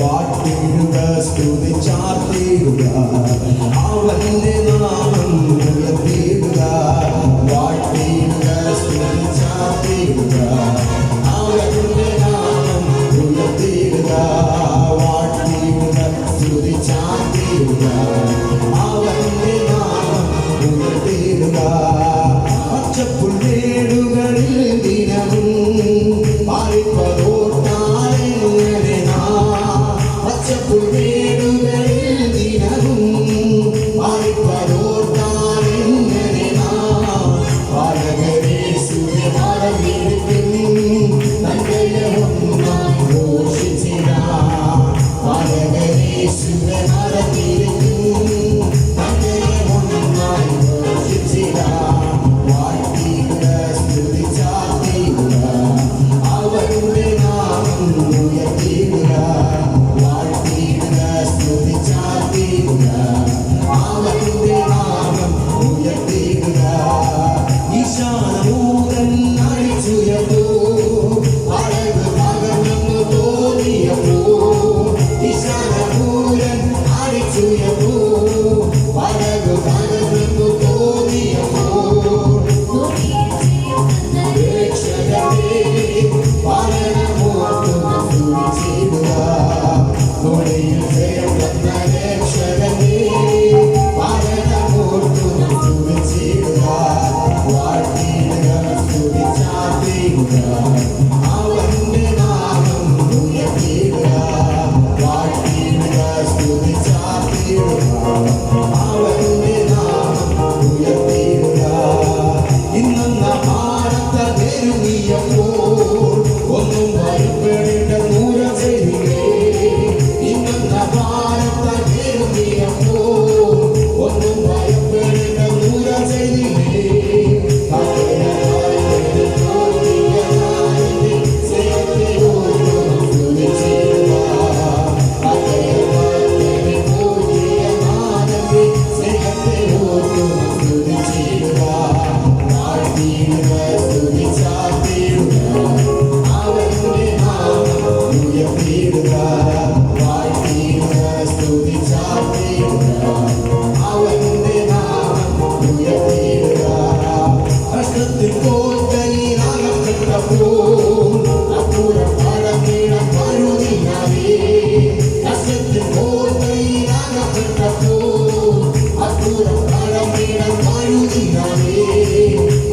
വാട്ടിടുക സ്തുതിച്ചാർത്തിടുക അവന്റെ